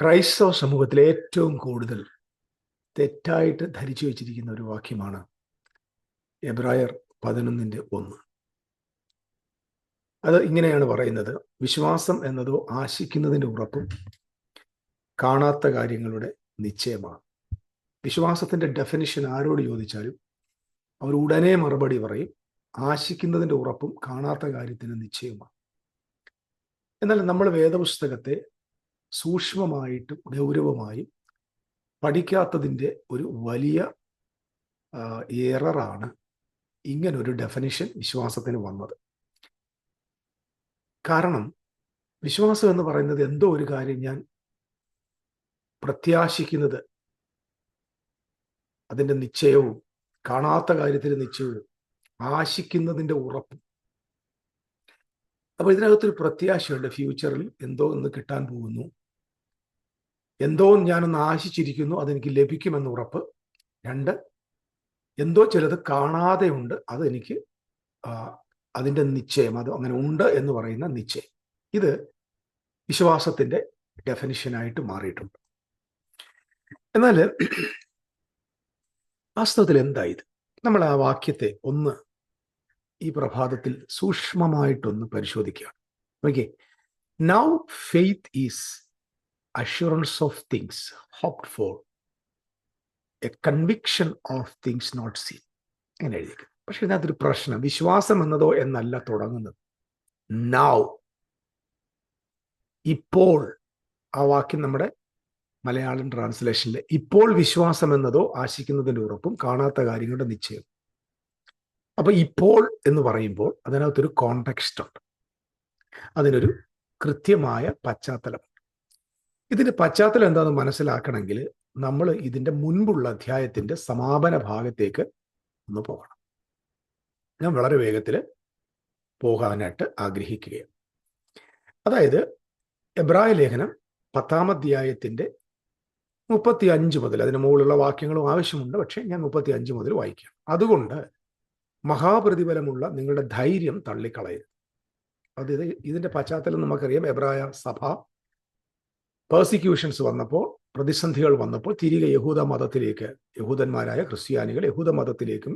ക്രൈസ്തവ സമൂഹത്തിൽ ഏറ്റവും കൂടുതൽ തെറ്റായിട്ട് ധരിച്ചു വച്ചിരിക്കുന്ന ഒരു വാക്യമാണ് എബ്രായർ പതിനൊന്നിന്റെ ഒന്ന്. അത് ഇങ്ങനെയാണ് പറയുന്നത്. വിശ്വാസം എന്നതോ ആശിക്കുന്നതിന്റെ ഉറപ്പും കാണാത്ത കാര്യങ്ങളുടെ നിശ്ചയമാണ്. വിശ്വാസത്തിന്റെ ഡെഫിനിഷൻ ആരോട് ചോദിച്ചാലും അവർ ഉടനെ മറുപടി പറയും. ആശിക്കുന്നതിന്റെ ഉറപ്പും കാണാത്ത കാര്യത്തിന് നിശ്ചയമാണ് എന്നാൽ നമ്മൾ വേദപുസ്തകത്തെ സൂക്ഷ്മമായിട്ടും ഗൗരവമായും പഠിക്കാത്തതിന്റെ ഒരു വലിയ എററാണ് ഇങ്ങനൊരു ഡെഫനിഷൻ വിശ്വാസത്തിന് വന്നത്. കാരണം വിശ്വാസം എന്ന് പറയുന്നത് എന്തോ ഒരു കാര്യം ഞാൻ പ്രത്യാശിക്കുന്നത് അതിന്റെ നിശ്ചയവും കാണാത്ത കാര്യത്തിൽ നിശ്ചയവും ആശിക്കുന്നതിന്റെ ഉറപ്പും. അപ്പൊ ഇതിനകത്തൊരു പ്രത്യാശയുണ്ട്. ഫ്യൂച്ചറിൽ എന്തോ ഒന്ന് കിട്ടാൻ പോകുന്നു. എന്തോ ഞാനൊന്ന് ആശിച്ചിരിക്കുന്നു അതെനിക്ക് ലഭിക്കുമെന്ന് ഉറപ്പ്. രണ്ട് എന്തോ ചിലത് കാണാതെ ഉണ്ട് അതെനിക്ക് അതിന്റെ നിശ്ചയം അത് അങ്ങനെ ഉണ്ട് എന്ന് പറയുന്ന നിശ്ചയം. ഇത് വിശ്വാസത്തിന്റെ ഡെഫിനിഷനായിട്ട് മാറിയിട്ടുണ്ട്. എന്നാൽ വാസ്തവത്തിൽ എന്തായത് നമ്മൾ ആ വാക്യത്തെ ഒന്ന് ഈ പ്രഭാതത്തിൽ സൂക്ഷ്മമായിട്ടൊന്ന് പരിശോധിക്കുകയാണ്. Okay now faith is assurance of things hoped for a conviction of things not seen അങ്ങനെ എഴുതിക്കും പക്ഷെ ഇതിനകത്തൊരു പ്രശ്നം വിശ്വാസം എന്നതോ എന്നല്ല തുടങ്ങുന്നത്. നൗ ഇപ്പോൾ ആ വാക്യം നമ്മുടെ മലയാളം ട്രാൻസ്ലേഷനിൽ ഇപ്പോൾ വിശ്വാസം എന്നതോ ആശിക്കുന്നതിന്റെ ഉറപ്പും കാണാത്ത കാര്യങ്ങളുടെ നിശ്ചയം അപ്പൊ ഇപ്പോൾ എന്ന് പറയുമ്പോൾ അതിനകത്തൊരു കോണ്ടെക്സ്റ്റ് ഉണ്ട്. അതിനൊരു കൃത്യമായ പശ്ചാത്തലമുണ്ട് ഇതിന്റെ പശ്ചാത്തലം എന്താണെന്ന് മനസ്സിലാക്കണമെങ്കിൽ നമ്മൾ ഇതിന്റെ മുൻപുള്ള അധ്യായത്തിന്റെ സമാപന ഭാഗത്തേക്ക് ഒന്ന് പോകണം. ഞാൻ വളരെ വേഗത്തിൽ പോകാനായിട്ട് ആഗ്രഹിക്കുകയാണ്. അതായത് എബ്രായ ലേഖനം പത്താം അധ്യായത്തിന്റെ മുപ്പത്തി അഞ്ച് മുതൽ അതിന് മുകളിലുള്ള വാക്യങ്ങളും ആവശ്യമുണ്ട് പക്ഷേ ഞാൻ മുപ്പത്തി അഞ്ച് മുതൽ വായിക്കാം അതുകൊണ്ട് മഹാപ്രതിഫലമുള്ള നിങ്ങളുടെ ധൈര്യം തള്ളിക്കളയരുത്. അത് ഇത് ഇതിന്റെ പശ്ചാത്തലം നമുക്കറിയാം. എബ്രായ സഭ പേഴ്സിക്യൂഷൻസ് വന്നപ്പോൾ പ്രതിസന്ധികൾ വന്നപ്പോൾ തിരികെ യഹൂദ മതത്തിലേക്ക് യഹൂദന്മാരായ ക്രിസ്ത്യാനികൾ യഹൂദ മതത്തിലേക്കും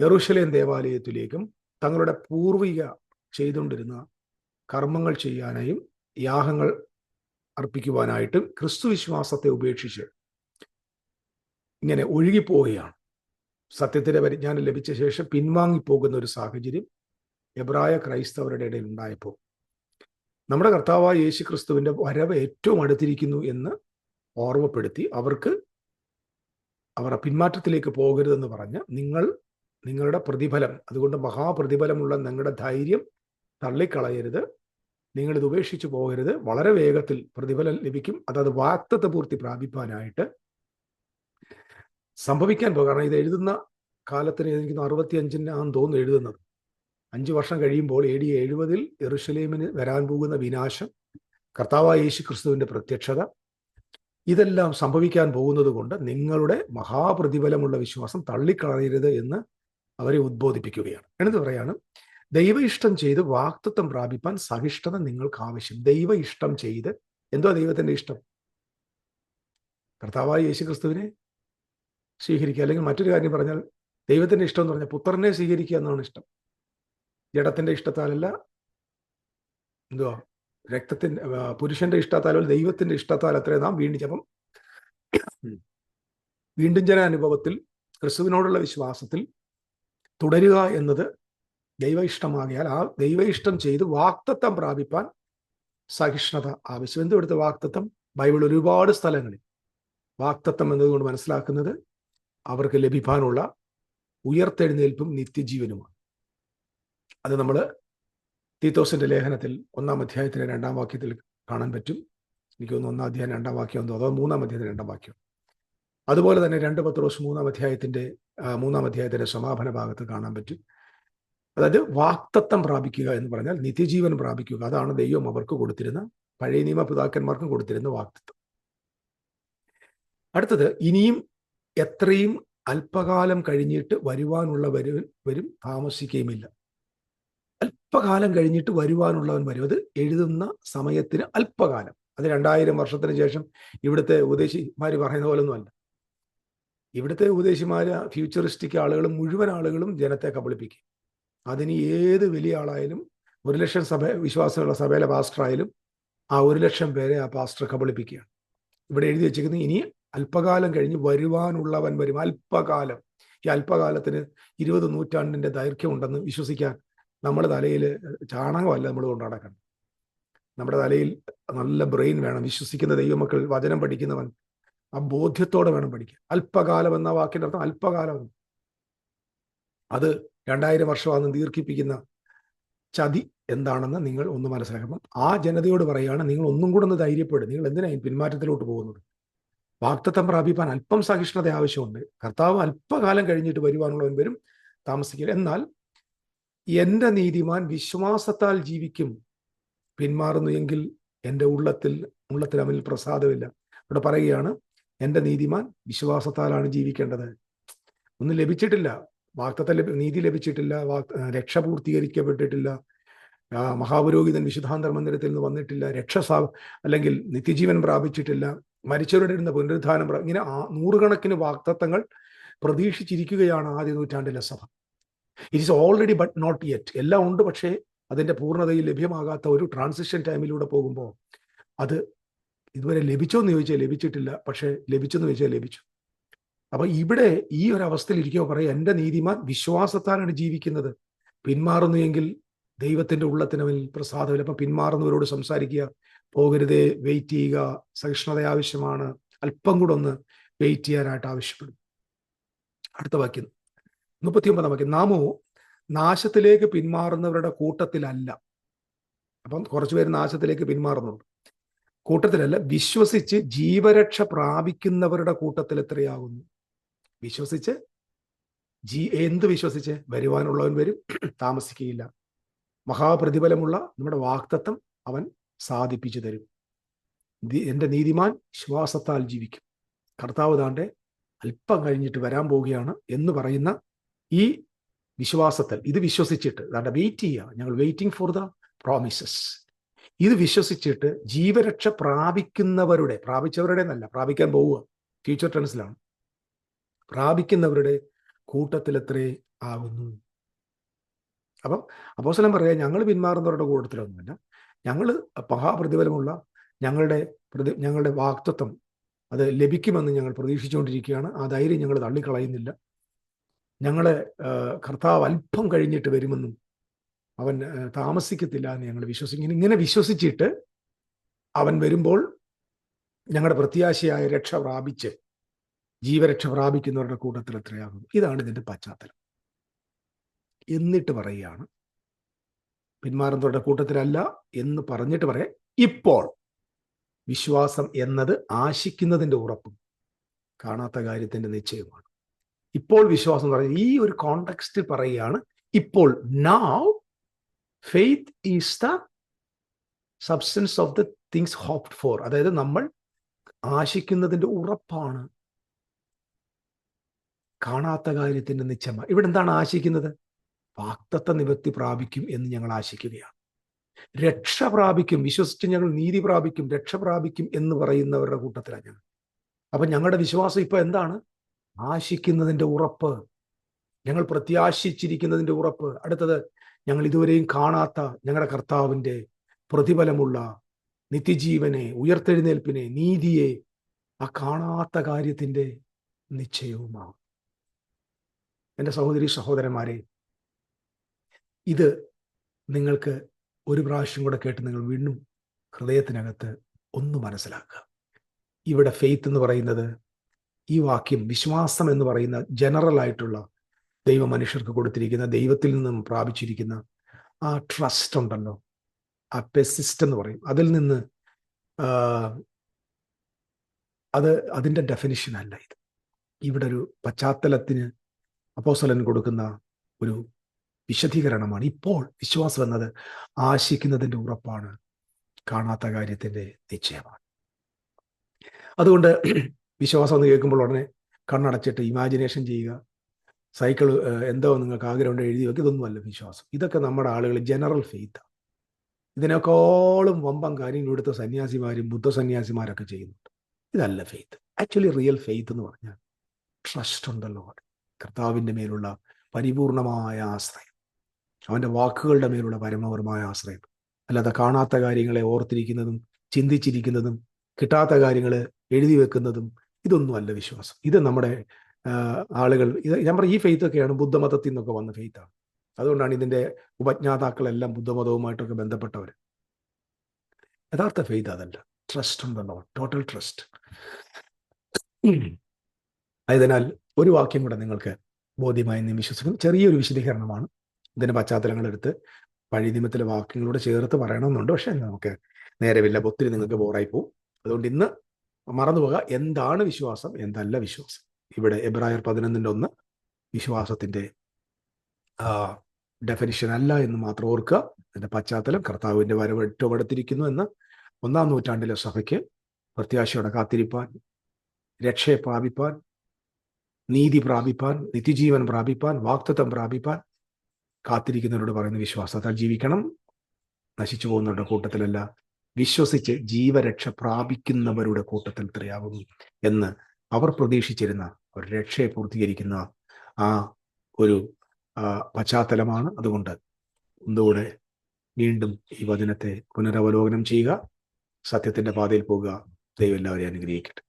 യെറൂഷലേം ദേവാലയത്തിലേക്കും തങ്ങളുടെ പൂർവിക ചെയ്തുകൊണ്ടിരുന്ന കർമ്മങ്ങൾ ചെയ്യാനായും യാഗങ്ങൾ അർപ്പിക്കുവാനായിട്ടും ക്രിസ്തു വിശ്വാസത്തെ ഉപേക്ഷിച്ച് ഇങ്ങനെ ഒഴുകിപ്പോവുകയാണ്. സത്യത്തിന്റെ പരിജ്ഞാനം ലഭിച്ച ശേഷം പിൻവാങ്ങിപ്പോകുന്ന ഒരു സാഹചര്യം എബ്രായ ക്രൈസ്തവരുടെ ഇടയിൽ ഉണ്ടായപ്പോൾ. നമ്മുടെ കർത്താവായ യേശു ക്രിസ്തുവിന്റെ വരവ് ഏറ്റവും അടുത്തിരിക്കുന്നു എന്ന് ഓർമ്മപ്പെടുത്തി അവർക്ക് അവർ പിന്മാറ്റത്തിലേക്ക് പോകരുതെന്ന് പറഞ്ഞ് നിങ്ങൾ നിങ്ങളുടെ പ്രതിഫലം അതുകൊണ്ട് മഹാപ്രതിഫലമുള്ള നിങ്ങളുടെ ധൈര്യം തള്ളിക്കളയരുത്. നിങ്ങൾ ഇത് ഉപേക്ഷിച്ച് പോകരുത്. വളരെ വേഗത്തിൽ പ്രതിഫലം ലഭിക്കും. അതത് വാക്തത്വ പൂർത്തി പ്രാപിപ്പാനായിട്ട് സംഭവിക്കാൻ പോകും. കാരണം ഇത് എഴുതുന്ന കാലത്തിന് എനിക്ക് അറുപത്തി അഞ്ചിനാന്ന് തോന്നുന്നു എഴുതുന്നത്. അഞ്ചു വർഷം കഴിയുമ്പോൾ എ ഡി എഴുപതിൽ എറുഷലേമിന് വരാൻ പോകുന്ന വിനാശം കർത്താവായ യേശു ക്രിസ്തുവിന്റെ പ്രത്യക്ഷത ഇതെല്ലാം സംഭവിക്കാൻ പോകുന്നത് കൊണ്ട് നിങ്ങളുടെ മഹാപ്രതിഫലമുള്ള വിശ്വാസം തള്ളിക്കളയരുത് എന്ന് അവരെ ഉദ്ബോധിപ്പിക്കുകയാണ്. എന്നിട്ട് പറയാണ് ദൈവ ഇഷ്ടം ചെയ്ത് വാക്തത്വം പ്രാപിപ്പാൻ സഹിഷ്ണത നിങ്ങൾക്ക് ആവശ്യം. ദൈവ ഇഷ്ടം ചെയ്ത്. എന്തോ ദൈവത്തിന്റെ ഇഷ്ടം? കർത്താവായ യേശു ക്രിസ്തുവിനെ സ്വീകരിക്കുക. അല്ലെങ്കിൽ മറ്റൊരു കാര്യം പറഞ്ഞാൽ ദൈവത്തിന്റെ ഇഷ്ടം എന്ന് പറഞ്ഞാൽ പുത്രനെ സ്വീകരിക്കുക എന്നാണ് ഇഷ്ടം. ജഡത്തിന്റെ ഇഷ്ടത്താലല്ല എന്തുവാ രക്തത്തിന്റെ പുരുഷന്റെ ഇഷ്ടത്താലോ ദൈവത്തിന്റെ ഇഷ്ടത്താൽ അത്രേ നാം വീണ്ടും അപ്പം വീണ്ടും ജന അനുഭവത്തിൽ ക്രിസ്തുവിനോടുള്ള വിശ്വാസത്തിൽ തുടരുക എന്നത് ദൈവ ഇഷ്ടമാകിയാൽ ആ ദൈവ ഇഷ്ടം ചെയ്ത് വാക്തത്വം പ്രാപിപ്പാൻ സഹിഷ്ണുത ആവശ്യം. എന്തുകൊടുത്ത വാക്തത്വം? ബൈബിൾ ഒരുപാട് സ്ഥലങ്ങളിൽ വാക്തത്വം എന്നതുകൊണ്ട് മനസ്സിലാക്കുന്നത് അവർക്ക് ലഭിക്കാനുള്ള ഉയർത്തെഴുന്നേൽപ്പും നിത്യജീവനുമാണ്. അത് നമ്മൾ തീത്തോസിന്റെ ലേഖനത്തിൽ ഒന്നാം അധ്യായത്തിലെ രണ്ടാം വാക്യത്തിൽ കാണാൻ പറ്റും. എനിക്ക് തോന്നുന്നു ഒന്നാം അധ്യായം രണ്ടാം വാക്യം അതോ മൂന്നാം അധ്യായത്തിലെ രണ്ടാം വാക്യം. അതുപോലെ തന്നെ രണ്ട് പത്രോസ് മൂന്നാം അധ്യായത്തിന്റെ മൂന്നാം അധ്യായത്തിന്റെ സമാപന ഭാഗത്ത് കാണാൻ പറ്റും. അതായത് വാക്തത്വം പ്രാപിക്കുക എന്ന് പറഞ്ഞാൽ നിത്യജീവൻ പ്രാപിക്കുക. അതാണ് ദൈവം അവർക്ക് കൊടുത്തിരുന്ന പഴയ നിയമ പിതാക്കന്മാർക്കും കൊടുത്തിരുന്ന വാക്തത്വം. അടുത്തത് ഇനിയും എത്രയും അല്പകാലം കഴിഞ്ഞിട്ട് വരുവാനുള്ള വരും വരും താമസിക്കുകയുമില്ല. അല്പകാലം കഴിഞ്ഞിട്ട് വരുവാനുള്ളവൻ വരും. അത് എഴുതുന്ന സമയത്തിന് അല്പകാലം. അത് രണ്ടായിരം വർഷത്തിന് ശേഷം ഇവിടുത്തെ ഉപദേശിമാർ പറയുന്ന പോലൊന്നുമല്ല. ഇവിടുത്തെ ഉപദേശിമാർ ഫ്യൂച്ചറിസ്റ്റിക് ആളുകളും മുഴുവൻ ആളുകളും ജനത്തെ കബളിപ്പിക്കും. അതിന് ഏത് വലിയ ആളായാലും ഒരു ലക്ഷം സഭ വിശ്വാസമുള്ള സഭയിലെ പാസ്റ്റർ ആയാലും ആ ഒരു ലക്ഷം പേരെ ആ പാസ്റ്റർ കബളിപ്പിക്കുകയാണ്. ഇവിടെ എഴുതി വെച്ചിരിക്കുന്നത് ഇനി അല്പകാലം കഴിഞ്ഞ് വരുവാനുള്ളവൻ വരും. അല്പകാലം. ഈ അല്പകാലത്തിന് ഇരുപത് നൂറ്റാണ്ടിന്റെ ദൈർഘ്യം ഉണ്ടെന്ന് വിശ്വസിക്കാൻ നമ്മുടെ തലയിൽ ചാണകമല്ല നമ്മൾ കൊണ്ട് നടക്കണം നമ്മുടെ തലയിൽ നല്ല ബ്രെയിൻ വേണം. വിശ്വസിക്കുന്ന ദൈവമക്കൾ വചനം പഠിക്കുന്നവൻ ആ ബോധ്യത്തോടെ വേണം പഠിക്കുക അല്പകാലം എന്ന വാക്കിന്റെ അർത്ഥം അല്പകാലം അത് രണ്ടായിരം വർഷമാണെന്ന് ദീർഘിപ്പിക്കുന്ന ചതി എന്താണെന്ന് നിങ്ങൾ ഒന്ന് മനസ്സിലാക്കണം. ആ ജനതയോട് പറയുകയാണ് നിങ്ങൾ ഒന്നും കൂടെ ഒന്ന് ധൈര്യപ്പെടും. നിങ്ങൾ എന്തിനായി പിന്മാറ്റത്തിലോട്ട് പോകുന്നത്? വാക്തത്വം പ്രാപിപ്പാൻ അല്പം സഹിഷ്ണുത ആവശ്യമുണ്ട്. കർത്താവ് അല്പകാലം കഴിഞ്ഞിട്ട് വരുവാനുള്ളവൻ വരും താമസിക്കില്ല എന്നാൽ എന്റെ നീതിമാൻ വിശ്വാസത്താൽ ജീവിക്കും. പിന്മാറുന്നു എങ്കിൽ എന്റെ ഉള്ളത്തിൽ ഉള്ളത്തിൽ അവനിൽ പ്രസാദമില്ല. ഇവിടെ പറയുകയാണ് എന്റെ നീതിമാൻ വിശ്വാസത്താലാണ് ജീവിക്കേണ്ടത്. ഒന്നും ലഭിച്ചിട്ടില്ല. വാക്തത്തെ നീതി ലഭിച്ചിട്ടില്ല. വാക് രക്ഷ പൂർത്തീകരിക്കപ്പെട്ടിട്ടില്ല. മഹാപുരോഹിതൻ വിശുദ്ധാന്തര മന്ദിരത്തിൽ നിന്ന് വന്നിട്ടില്ല. രക്ഷ അല്ലെങ്കിൽ നിത്യജീവൻ പ്രാപിച്ചിട്ടില്ല. മരിച്ചവരുടെ ഇരുന്ന പുനരുദ്ധാനം ഇങ്ങനെ നൂറുകണക്കിന് വാക്തത്വങ്ങൾ പ്രതീക്ഷിച്ചിരിക്കുകയാണ് ആദ്യ നൂറ്റാണ്ടിലെ സഭ. It is already but not yet എല്ലാം ഉണ്ട് പക്ഷേ അതിന്റെ പൂർണതയിൽ ലഭ്യമാകാത്ത ഒരു ട്രാൻസിഷൻ ടൈമിലൂടെ പോകുമ്പോൾ അത് ഇതുവരെ ലഭിച്ചോ എന്ന് ചോദിച്ചാൽ ലഭിച്ചിട്ടില്ല പക്ഷേ ലഭിച്ചെന്ന് ചോദിച്ചാൽ ലഭിച്ചു. അപ്പൊ ഇവിടെ ഈ ഒരു അവസ്ഥയിൽ ഇരിക്കുമ്പോൾ പറയും എന്റെ നീതിമാൻ വിശ്വാസത്താലാണ് ജീവിക്കുന്നത്. പിന്മാറുന്നു എങ്കിൽ ദൈവത്തിന്റെ ഉള്ളത്തിനവൻ പ്രസാദമില്ല. അപ്പൊ പിന്മാറുന്നവരോട് സംസാരിക്കുക പോകരുതേ വെയിറ്റ് ചെയ്യുക. സഹിഷ്ണുത ആവശ്യമാണ്. അല്പം കൂടെ ഒന്ന് വെയിറ്റ് ചെയ്യാനായിട്ട് ആവശ്യപ്പെടും. അടുത്ത വാക്യം. മുപ്പത്തി ഒമ്പതാം വാക്യം. നാമോ നാശത്തിലേക്ക് പിന്മാറുന്നവരുടെ കൂട്ടത്തിലല്ല. അപ്പം കുറച്ചുപേര് നാശത്തിലേക്ക് പിന്മാറുന്നുണ്ട്. കൂട്ടത്തിലല്ല വിശ്വസിച്ച് ജീവരക്ഷ പ്രാപിക്കുന്നവരുടെ കൂട്ടത്തിൽ എത്രയാകുന്നു? വിശ്വസിച്ച്? ജീ എന്ത് വിശ്വസിച്ച്? വരുവാനുള്ളവൻ വരും താമസിക്കുകയില്ല. മഹാപ്രതിഫലമുള്ള നമ്മുടെ വാക്തത്വം അവൻ സാധിപ്പിച്ചു തരും. എന്റെ നീതിമാൻ ശ്വാസത്താൽ ജീവിക്കും. കർത്താവ് താണ്ടെ അല്പം കഴിഞ്ഞിട്ട് വരാൻ പോവുകയാണ് എന്ന് പറയുന്ന ഈ വിശ്വാസത്തിൽ ഇത് വിശ്വസിച്ചിട്ട് അതാണ് വെയിറ്റ് ചെയ്യുക ഞങ്ങൾ വെയിറ്റിംഗ് ഫോർ ദ പ്രോമിസസ് ഇത് വിശ്വസിച്ചിട്ട് ജീവരക്ഷ പ്രാപിക്കുന്നവരുടെ പ്രാപിച്ചവരുടെ എന്നല്ല പ്രാപിക്കാൻ പോവുക ഫ്യൂച്ചർ ടെൻസിലാണ് പ്രാപിക്കുന്നവരുടെ കൂട്ടത്തിൽ എത്രേ ആകുന്നു? അപ്പം അപ്പോസലം പറയാം ഞങ്ങൾ പിന്മാറുന്നവരുടെ കൂട്ടത്തിലൊന്നുമില്ല. ഞങ്ങൾ മഹാപ്രതിഫലമുള്ള ഞങ്ങളുടെ പ്രതി ഞങ്ങളുടെ വാക്തത്വം അത് ലഭിക്കുമെന്ന് ഞങ്ങൾ പ്രതീക്ഷിച്ചുകൊണ്ടിരിക്കുകയാണ്. ആ ധൈര്യം ഞങ്ങൾ തള്ളിക്കളയുന്നില്ല. ഞങ്ങളെ കർത്താവ് അല്പം കഴിഞ്ഞിട്ട് വരുമെന്നും അവൻ താമസിക്കത്തില്ല എന്ന് ഞങ്ങൾ വിശ്വസിക്കും ഇങ്ങനെ വിശ്വസിച്ചിട്ട് അവൻ വരുമ്പോൾ ഞങ്ങളുടെ പ്രത്യാശയായ രക്ഷ പ്രാപിച്ച് ജീവരക്ഷ പ്രാപിക്കുന്നവരുടെ കൂട്ടത്തിൽ എത്രയാകും? ഇതാണ് ഇതിന്റെ പശ്ചാത്തലം. എന്നിട്ട് പറയുകയാണ് പിന്മാറുന്നവരുടെ കൂട്ടത്തിലല്ല എന്ന് പറഞ്ഞിട്ട് പറയാം ഇപ്പോൾ വിശ്വാസം എന്നത് ആശിക്കുന്നതിന്റെ ഉറപ്പും കാണാത്ത കാര്യത്തിന്റെ നിശ്ചയമാണ്. ഇപ്പോൾ വിശ്വാസം എന്ന് പറയുന്നത് ഈ ഒരു കോണ്ടെക്സ്റ്റ് പറയുകയാണ് ഇപ്പോൾ now faith is the substance of the things hoped for അതായത് നമ്മൾ ആശിക്കുന്നതിന്റെ ഉറപ്പാണ്. കാണാത്ത കാര്യത്തിന്റെ നിശ്ചമ ഇവിടെ എന്താണ് ആശിക്കുന്നത്? വാക്തത്വ നിവൃത്തി പ്രാപിക്കും എന്ന് ഞങ്ങൾ ആശിക്കുകയാണ്. രക്ഷ പ്രാപിക്കും വിശ്വസിച്ച് ഞങ്ങൾ നീതി പ്രാപിക്കും രക്ഷ പ്രാപിക്കും എന്ന് പറയുന്നവരുടെ കൂട്ടത്തിലാണ് ഞങ്ങൾ. അപ്പൊ ഞങ്ങളുടെ വിശ്വാസം ഇപ്പൊ എന്താണ്? ആശിക്കുന്നതിന്റെ ഉറപ്പ്. ഞങ്ങൾ പ്രത്യാശിച്ചിരിക്കുന്നതിന്റെ ഉറപ്പ്. അടുത്തത് ഞങ്ങൾ ഇതുവരെയും കാണാത്ത ഞങ്ങളുടെ കർത്താവിന്റെ പ്രതിഫലമുള്ള നിത്യജീവനെ ഉയർത്തെഴുന്നേൽപ്പിനെ നീതിയെ ആ കാണാത്ത കാര്യത്തിന്റെ നിശ്ചയവുമാണ്. എന്റെ സഹോദരി സഹോദരന്മാരെ ഇത് നിങ്ങൾക്ക് ഒരു പ്രാവശ്യം കൂടെ കേട്ട് നിങ്ങൾ വീണ്ടും ഹൃദയത്തിനകത്ത് ഒന്ന് മനസ്സിലാക്കുക. ഇവിടെ ഫെയ്ത്ത് എന്ന് പറയുന്നത് ഈ വാക്യം വിശ്വാസം എന്ന് പറയുന്ന ജനറൽ ആയിട്ടുള്ള ദൈവ മനുഷ്യർക്ക് കൊടുത്തിരിക്കുന്ന ദൈവത്തിൽ നിന്നും പ്രാപിച്ചിരിക്കുന്ന ആ ട്രസ്റ്റ് ഉണ്ടല്ലോ. ആ പെസിസ്റ്റ് എന്ന് പറയും. അതിൽ നിന്ന് അത് അതിന്റെ ഡെഫിനിഷൻ അല്ല ഇത്. ഇവിടെ ഒരു പശ്ചാത്തലത്തിന് അപ്പോസലൻ കൊടുക്കുന്ന ഒരു വിശദീകരണമാണ്. ഇപ്പോൾ വിശ്വാസം എന്നത് ആശിക്കുന്നതിന്റെ ഉറപ്പാണ് കാണാത്ത കാര്യത്തിന്റെ നിശ്ചയമാണ്. അതുകൊണ്ട് വിശ്വാസം എന്ന് കേൾക്കുമ്പോൾ ഉടനെ കണ്ണടച്ചിട്ട് ഇമാജിനേഷൻ ചെയ്യുക. സൈക്കിൾ എന്തോ നിങ്ങൾക്ക് ആഗ്രഹമുണ്ട് എഴുതി വെക്കുക ഇതൊന്നുമല്ല വിശ്വാസം. ഇതൊക്കെ നമ്മുടെ ആളുകൾ ജനറൽ ഫെയ്ത്ത് ഇതിനേക്കാളും വമ്പം കാര്യങ്ങൾ ഇവിടുത്തെ സന്യാസിമാരും ബുദ്ധ സന്യാസിമാരൊക്കെ ചെയ്യുന്നുണ്ട്. ഇതല്ല ഫെയ്ത്ത് ആക്ച്വലി റിയൽ ഫെയ്ത്ത് എന്ന് പറഞ്ഞാൽ ട്രസ്റ്റ് ഉണ്ടല്ലോ കർത്താവിന്റെ മേലുള്ള പരിപൂർണമായ ആശ്രയം. അവന്റെ വാക്കുകളുടെ മേലുള്ള പരമപരമായ ആശ്രയം. അല്ലാതെ കാണാത്ത കാര്യങ്ങളെ ഓർത്തിരിക്കുന്നതും ചിന്തിച്ചിരിക്കുന്നതും കിട്ടാത്ത കാര്യങ്ങൾ എഴുതി വെക്കുന്നതും ഇതൊന്നും അല്ല വിശ്വാസം. ഇത് നമ്മുടെ ആളുകൾ ഇത് ഞാൻ പറഞ്ഞ ഈ ഫെയ്ത്ത് ഒക്കെയാണ് ബുദ്ധമതത്തിൽ നിന്നൊക്കെ വന്ന ഫെയ്ത്താണ് അതുകൊണ്ടാണ് ഇതിന്റെ ഉപജ്ഞാതാക്കളെല്ലാം ബുദ്ധമതവുമായിട്ടൊക്കെ ബന്ധപ്പെട്ടവർ യഥാർത്ഥ ഫെയ്ത്ത് അതല്ല. ട്രസ്റ്റ് ഉണ്ടല്ലോ ടോട്ടൽ ട്രസ്റ്റ് ആയതിനാൽ ഒരു വാക്യം കൂടെ നിങ്ങൾക്ക് ബോധ്യമായി എന്ന് വിശ്വസിക്കുന്നു. ചെറിയൊരു വിശദീകരണമാണ്. ഇതിന്റെ പശ്ചാത്തലങ്ങളെടുത്ത് പഴയ നിയമത്തിലെ വാക്യങ്ങളോട് ചേർത്ത് പറയണമെന്നുണ്ട്. പക്ഷേ നമുക്ക് നേരമില്ല. ഒത്തിരി നിങ്ങൾക്ക് ബോറായി പോകും. അതുകൊണ്ട് ഇന്ന് മറന്നുപോകുക എന്താണ് വിശ്വാസം? എന്തല്ല വിശ്വാസം? ഇവിടെ എബ്രായർ പതിനൊന്നിന്റെ ഒന്ന് വിശ്വാസത്തിന്റെ ഡെഫിനിഷൻ അല്ല എന്ന് മാത്രം ഓർക്കുക. അതിന്റെ പശ്ചാത്തലം കർത്താവിന്റെ വരവ് ഏറ്റവും അടുത്തിരിക്കുന്നു എന്ന് ഒന്നാം നൂറ്റാണ്ടിലെ സഭയ്ക്ക് പ്രത്യാശയോടെ കാത്തിരിപ്പാൻ രക്ഷയെ പ്രാപിപ്പാൻ നീതി പ്രാപിപ്പാൻ നിത്യജീവൻ പ്രാപിപ്പാൻ വാക്തത്വം പ്രാപിപ്പാൻ കാത്തിരിക്കുന്നവരോട് പറയുന്ന വിശ്വാസത്താൽ ജീവിക്കണം. നശിച്ചു പോകുന്നവരുടെ കൂട്ടത്തിലല്ല വിശ്വസിച്ച് ജീവരക്ഷ പ്രാപിക്കുന്നവരുടെ കൂട്ടത്തിൽ ഇത്രയാകുന്നു എന്ന് അവർ പ്രതീക്ഷിച്ചിരുന്ന ഒരു രക്ഷയെ പൂർത്തീകരിക്കുന്ന ആ ഒരു പശ്ചാത്തലമാണ് അതുകൊണ്ട് ഒന്നുകൂടെ വീണ്ടും ഈ വചനത്തെ പുനരവലോകനം ചെയ്യുക സത്യത്തിന്റെ പാതയിൽ പോകുക. ദൈവം എല്ലാവരെയും അനുഗ്രഹിക്കട്ടെ.